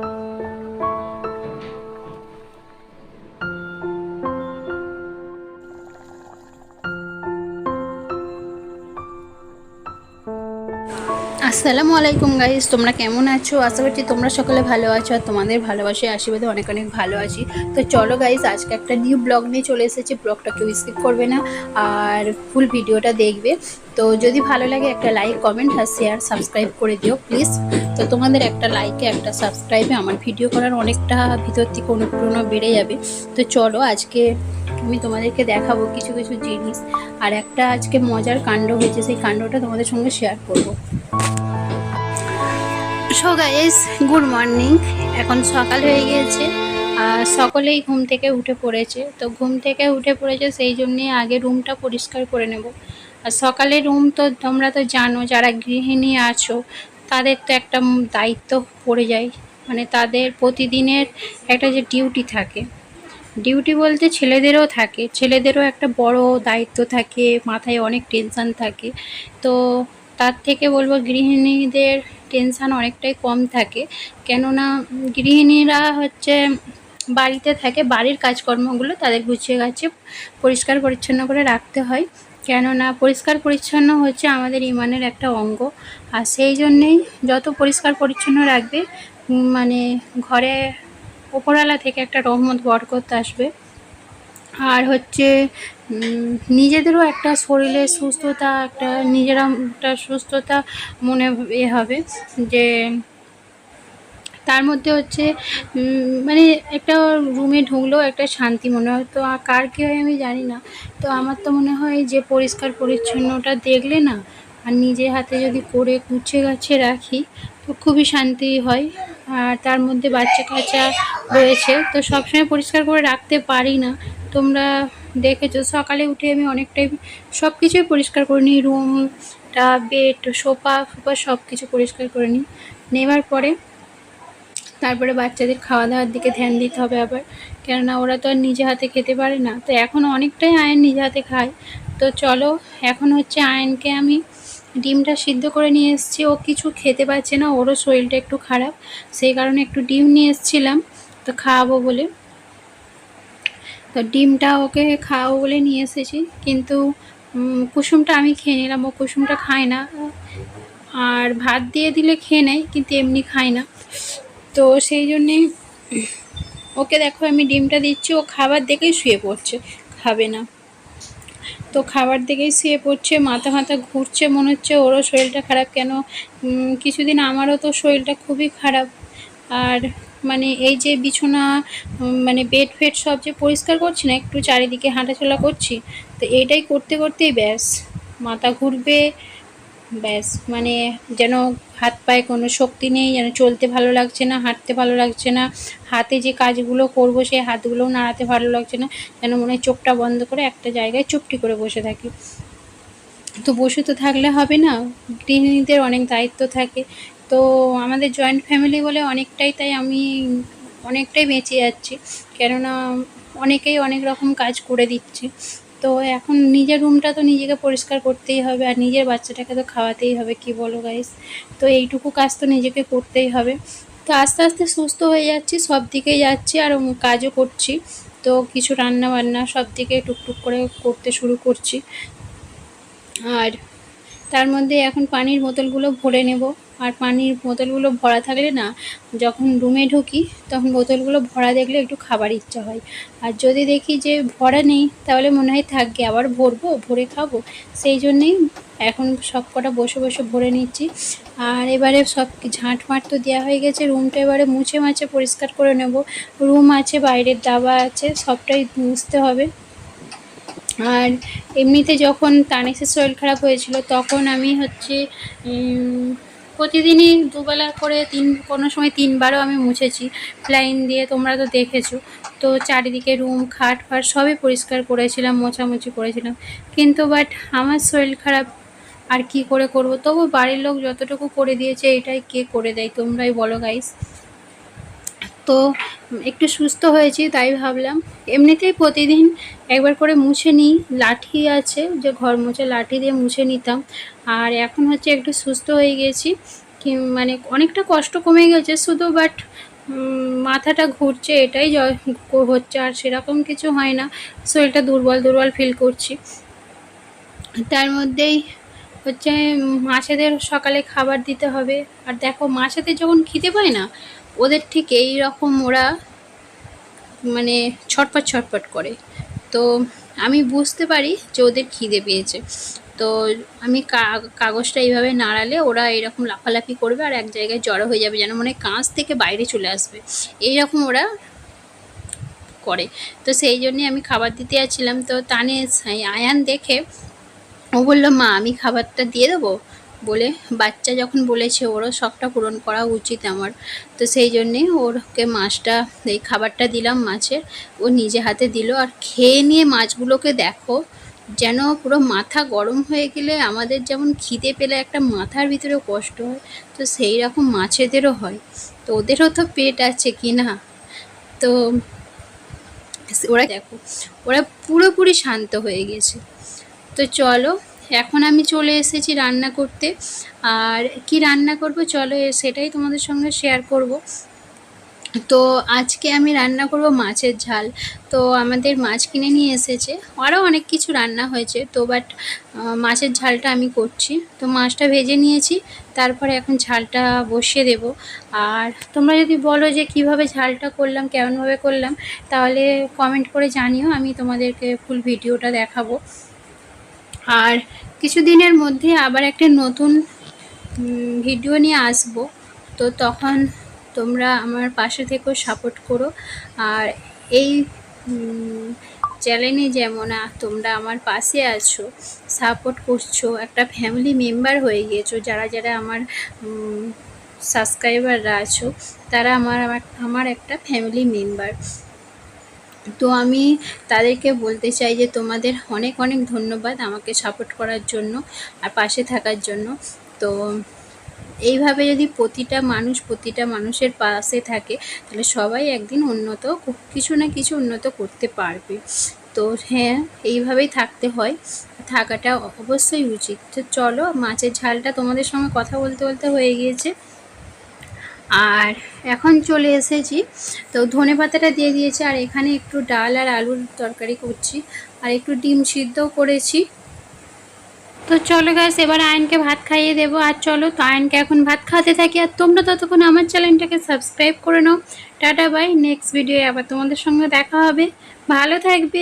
Música আসসালামু আলাইকুম গাইস তোমরা কেমন আছো? আশা করছি তোমরা সকলে ভালো আছো আর তোমাদের ভালোবাসে আশীর্বাদে অনেক অনেক ভালো আছি। তো চলো গাইজ আজকে একটা নিউ ব্লগ নিয়ে চলে এসেছি ব্লগটা কেউ স্কিপ করবে না, আর ফুল ভিডিওটা দেখবে। তো যদি ভালো লাগে একটা লাইক কমেন্ট আর শেয়ার সাবস্ক্রাইব করে দিও প্লিজ তো তোমাদের একটা লাইকে একটা সাবস্ক্রাইবে আমার ভিডিও করার অনেকটা ভিতর থেকে অনুপ্রেরণা বেড়ে যাবে। তো চলো আজকে আমি তোমাদেরকে দেখাবো কিছু কিছু জিনিস। আর একটা আজকে মজার কাণ্ড হয়েছে, সেই কাণ্ডটা তোমাদের সঙ্গে শেয়ার করব। সো গাইস গুড মর্নিং এখন সকাল হয়ে গিয়েছে আর সকলেই ঘুম থেকে উঠে পড়েছে। তো ঘুম থেকে উঠে পড়েছে সেই জন্যে আগে রুমটা পরিষ্কার করে নেব। আর সকালে রুম তো তোমরা তো জানো, যারা গৃহিণী আছো, তাদের তো একটা দায়িত্ব পড়ে যায়। মানে তাদের প্রতিদিনের একটা যে ডিউটি থাকে। ডিউটি বলতে ছেলেদেরও থাকে, ছেলেদেরও একটা বড় দায়িত্ব থাকে, মাথায় অনেক টেনশান থাকে। তো তার থেকে বলব গৃহিণীদের টেনশান অনেকটাই কম থাকে। কেননা গৃহিণীরা হচ্ছে বাড়িতে থাকে, বাড়ির কাজকর্মগুলো তাদের গুছিয়ে গাছে পরিষ্কার পরিচ্ছন্ন করে রাখতে হয়। কেননা পরিষ্কার পরিচ্ছন্ন হচ্ছে আমাদের ইমানের একটা অঙ্গ। আর সেই জন্যেই যত পরিষ্কার পরিচ্ছন্ন রাখবে মানে ঘরে ওপরওয়ালা থেকে একটা রহমত, বরকত আসবে। আর হচ্ছে নিজেদেরও একটা শরীরের সুস্থতা, একটা নিজেরা একটা সুস্থতা মনে এ হবে যে, তার মধ্যে হচ্ছে মানে একটা রুমে ঢুকলেও একটা শান্তি মনে হয়। তো কার কী হয় আমি জানি না। তো আমার তো মনে হয় যে পরিষ্কার পরিচ্ছন্নটা দেখলে না, আর নিজের হাতে যদি করে গুছিয়ে গাছে রাখি, তো খুবই শান্তি হয়। আর তার মধ্যে বাচ্চা কাচ্চা রয়েছে, তো সবসময় পরিষ্কার করে রাখতে পারি না। তোমরা দেখেছ, সকালে উঠে আমি অনেকটাই সব কিছুই পরিষ্কার করে নিই রুমটা বেড সোফা ফোপা সব কিছু পরিষ্কার করে নিই। নেওয়ার পরে তারপরে বাচ্চাদের খাওয়া দাওয়ার দিকে ধ্যান দিতে হবে আবার, কেননা ওরা তো আর নিজে হাতে খেতে পারে না। তো এখন অনেকটাই আয়ন নিজে হাতে খায়। তো চলো, এখন হচ্ছে আয়নকে আমি ডিমটা সিদ্ধ করে নিয়ে এসেছি। ও কিছু খেতে পারছে না, ওরও শরীরটা একটু খারাপ, সেই কারণে একটু ডিম নিয়ে এসেছিলাম, তো খাওয়াবো বলে। তো ডিমটা ওকে খাওয়াবো বলে নিয়ে এসেছি। কিন্তু কুসুমটা আমি খেয়ে নিলাম, ও কুসুমটা খায় না। আর ভাত দিয়ে দিলে খেয়ে নেয়, কিন্তু এমনি খায় না। তো সেই জন্যে ওকে দেখো আমি ডিমটা দিচ্ছি, ও খাবার দেখেই শুয়ে পড়ছে, খাবে না। তো খাবার দেখেই শুয়ে পড়ছে, মাথা মাথা ঘুরছে, মনে হচ্ছে ওরও শরীরটা খারাপ। কেন কিছুদিন আমারও তো শরীরটা খুবই খারাপ। আর মানে এই যে বিছানা মানে বেড ফেড সব যে পরিষ্কার করছি না, একটু চারিদিকে হাঁটাচলা করছি, তো এইটাই করতে করতেই ব্যাস, মাথা ঘুরবে, ব্যাস মানে যেন হাত পায়ে কোনো শক্তি নেই, যেন চলতে ভালো লাগছে না, হাঁটতে ভালো লাগছে না, হাতে যে কাজগুলো করব সেই হাতগুলোও নাড়াতে ভালো লাগছে না, যেন মনে হয় চোখটা বন্ধ করে একটা জায়গায় চুপটি করে বসে থাকি। তো বসে তো থাকলে হবে না গৃহিণীদের অনেক দায়িত্ব থাকে তো আমাদের জয়েন্ট ফ্যামিলি বলে অনেকটাই তাই আমি অনেকটাই বেঁচে যাচ্ছি। কেননা অনেকেই অনেক রকম কাজ করে দিচ্ছে। তো এখন নিজের রুমটা তো নিজেকে পরিষ্কার করতেই হবে আর নিজের বাচ্চাটাকে তো খাওয়াতেই হবে, কি বলো গাইস তো এইটুকু কাজ তো নিজেকে করতেই হবে। তো আস্তে আস্তে সুস্থ হয়ে যাচ্ছি, সব দিকেই যাচ্ছি আর কাজও করছি। তো কিছু রান্না বান্না সব দিকে টুকটুক করে করতে শুরু করছি। আর তার মধ্যে এখন পানির বোতলগুলো ভরে নেব। আর পানির বোতলগুলো ভরা থাকলে না, যখন রুমে ঢুকি, তখন বোতলগুলো ভরা দেখলে একটু খাবার ইচ্ছা হয়। আর যদি দেখি যে ভরা নেই, তাহলে মনে হয় থাকবে আবার ভরবো, ভরে খাব। সেই জন্যেই এখন সব কটা বসে বসে ভরে নিচ্ছি। আর এবারে সব ঝাঁট ঝাঁটমাট তো দেওয়া হয়ে গেছে রুমটা এবারে মুছে মাছে পরিষ্কার করে নেব। রুম আছে, বাইরের দাবা আছে, সবটাই মুছতে হবে। আর এমনিতে যখন তানিসের শরীর খারাপ হয়েছিল, তখন আমি হচ্ছে প্রতিদিনই দুবেলা করে তিন, কোনো সময় তিনবারও আমি মুছেছি। লাইন দিয়ে তোমরা তো দেখেছ। তো চারিদিকে রুম, খাট ফাট সবই পরিষ্কার করেছিলাম, মোছামুছি করেছিলাম। কিন্তু বাট আমার শরীর খারাপ, আর কি করে করব? তবু বাড়ির লোক যতটুকু করে দিয়েছে, এটাই কে করে দেয়, তোমরাই বলো গাইস তো একটু সুস্থ হয়েছি, তাই ভাবলাম এমনিতেই প্রতিদিন একবার করে মুছে নিই। লাঠি আছে, যে ঘর মুছে লাঠি দিয়ে মুছে নিতাম। আর এখন হচ্ছে একটু সুস্থ হয়ে গেছি। মানে অনেকটা কষ্ট কমে গেছে শুধু বাট মাথাটা ঘুরছে, এটাই হচ্ছে। আর সেরকম কিছু হয় না, শরীরটা দুর্বল দুর্বল ফিল করছি। তার মধ্যেই হচ্ছে মাছেদের সকালে খাবার দিতে হবে। আর দেখো মাছেদের যখন খিদে পায় না ওদের ঠিক এই রকম ওরা মানে ছটপট ছটপট করে। তো আমি বুঝতে পারি যে ওদের খিদে পেয়েছে। তো আমি কাগজটা এইভাবে নাড়ালে ওরা এরকম লাফালাফি করবে আর এক জায়গায় জড়ো হয়ে যাবে যেন মনে কাঁচ থেকে বাইরে চলে আসবে। এইরকম ওরা করে। তো সেই জন্যে আমি খাবার দিতে যাচ্ছিলাম। তো তানে আয়ান দেখে ও বলল, মা, আমি খাবারটা দিয়ে দেবো? বলে, বাচ্চা যখন বলেছে ওরও শখটা পূরণ করা উচিত আমার। তো সেই জন্যে ওরকে মাছটা, এই খাবারটা দিলাম মাছের, ও নিজে হাতে দিল। আর খেয়ে নিয়ে মাছগুলোকে দেখো, যেন পুরো মাথা গরম হয়ে গেলে আমাদের যেমন খিদে পেলে একটা মাথার ভিতরে কষ্ট হয়, তো সেই রকম মাছেদেরও হয়। তো ওদেরও তো পেট আছে কি না? তো ওরা দেখো, ওরা পুরোপুরি শান্ত হয়ে গেছে। তো চলো এখন আমি চলে এসেছি রান্না করতে। আর কি রান্না করব? চলো সেটাই তোমাদের সঙ্গে শেয়ার করব। তো আজকে আমি রান্না করব মাছের ঝাল। তো আমাদের মাছ কিনে নিয়ে এসেছে। আরও অনেক কিছু রান্না হয়েছে। তো বাট মাছের ঝালটা আমি করছি। তো মাছটা ভেজে নিয়েছি। তারপরে এখন ঝালটা বসিয়ে দেব। আর তোমরা যদি বলো যে কীভাবে ঝালটা করলাম, কেমনভাবে করলাম, তাহলে কমেন্ট করে জানিও। আমি তোমাদেরকে ফুল ভিডিওটা দেখাবো। আর কিছুদিনের মধ্যে আবার একটা নতুন ভিডিও নিয়ে আসব। তো তখন তোমরা আমার পাশে থেকেও সাপোর্ট করো। আর এই চ্যানেলে যেমন তোমরা আমার পাশে আছো সাপোর্ট করছ, একটা ফ্যামিলি মেম্বার হয়ে গিয়েছো, যারা যারা আমার সাবস্ক্রাইবাররা আছো, তারা আমার আমার আমার একটা ফ্যামিলি মেম্বার তো আমি তাদেরকে বলতে চাই যে তোমাদের অনেক অনেক ধন্যবাদ আমাকে সাপোর্ট করার জন্য আর পাশে থাকার জন্য। তো এইভাবে যদি প্রতিটা মানুষ প্রতিটা মানুষের পাশে থাকে, তাহলে সবাই একদিন উন্নত কিছু না কিছু উন্নত করতে পারবে। তো হ্যাঁ এইভাবেই থাকতে হয়। থাকাটা অবশ্যই উচিত। তো চলো, মাছের ঝালটা তোমাদের সঙ্গে কথা বলতে বলতে হয়ে গিয়েছে। আর এখন চলে এসেছি। তো ধনে পাতাটা দিয়ে দিয়েছি, আর এখানে একটু ডাল আর আলুর তরকারি করছি, আর একটু ডিম সিদ্ধও করেছি। তো চলো গাছ এবার আয়নকে ভাত খাইয়ে দেবো। আর চলো তো আয়নকে এখন ভাত খাওয়াতে থাকি। আর তোমরা ততক্ষণ আমার চ্যানেলটাকে সাবস্ক্রাইব করে নাও। টাটা বাই নেক্সট ভিডিও আবার তোমাদের সঙ্গে দেখা হবে। ভালো থাকবে